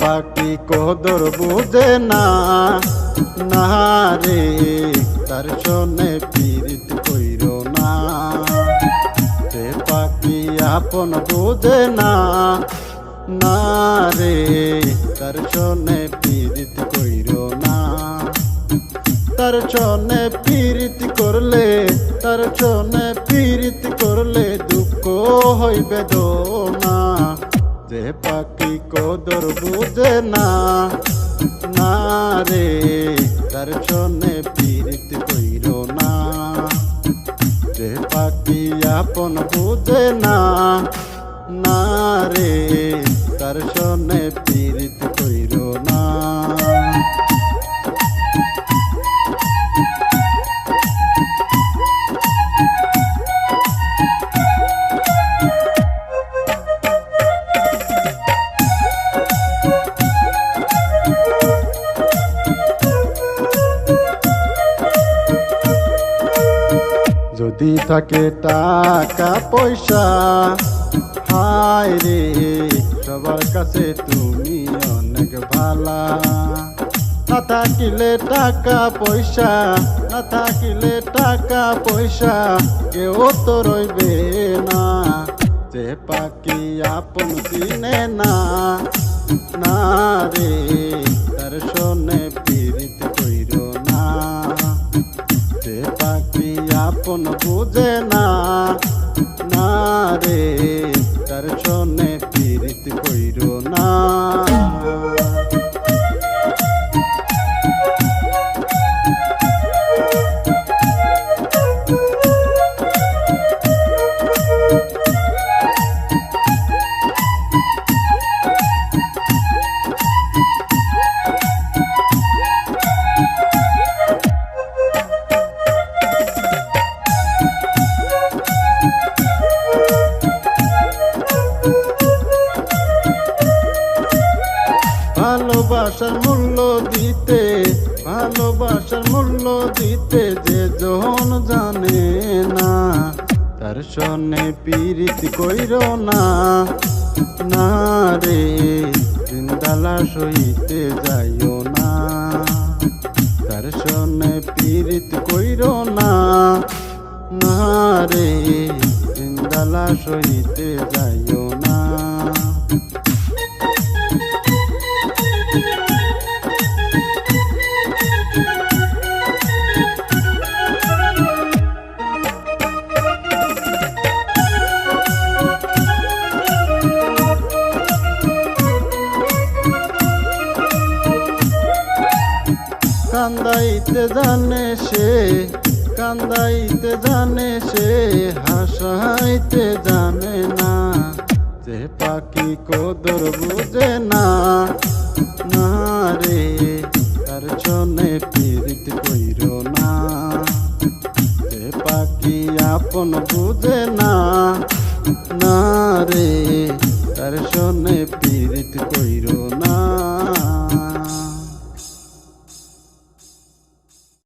পাখি কদর বুঝে না না রে তার শোনে পীড়িত কইর না সে পাখি আপন বুঝে না না রে তার শোনে পীড়িত কইর না তার চনে পীড়িত করলে তার চনে পীড়িত করলে দুঃখ হইবে না যে পাখি কদর বুঝে না না রে, তার জন্যে পীড়িত কইর না। যে পাখি আপন বুঝে না না রে, তার জন্যে পীড়িত কইর যদি থাকে টাকা, পয়সা, হায় রে, সবার কাছে তুমি অনেক ভালা। না থাকিলে টাকা, পয়সা, না থাকিলে টাকা, পয়সা, কেউ তো রইবে না। যে পাখি আপন চিনে না না রে, তার শোনে পীড়িত কইর না। সে পাখি আপন বুঝে না না রে তার শোনে পীড়িত কইর না। ভালোবাসার মূল্য দিতে, ভালোবাসার মূল্য দিতে যে জন জানে না, তার সনে পীড়িত কইর না না রে জিন্দালা সইতে যাইও না, তার সনে পীড়িত কইর না না রে জিন্দালা সইতে যাইও কান্দাইতে জানে সে, কান্দাইতে জানে সে, হাসাইতে জানে না। যে পাখি কদর বুঝে না না রে, তার জনে পীড়িত কইর না। যে পাখি আপন বুঝে না না রে, তার জনে পীড়িত কইর না।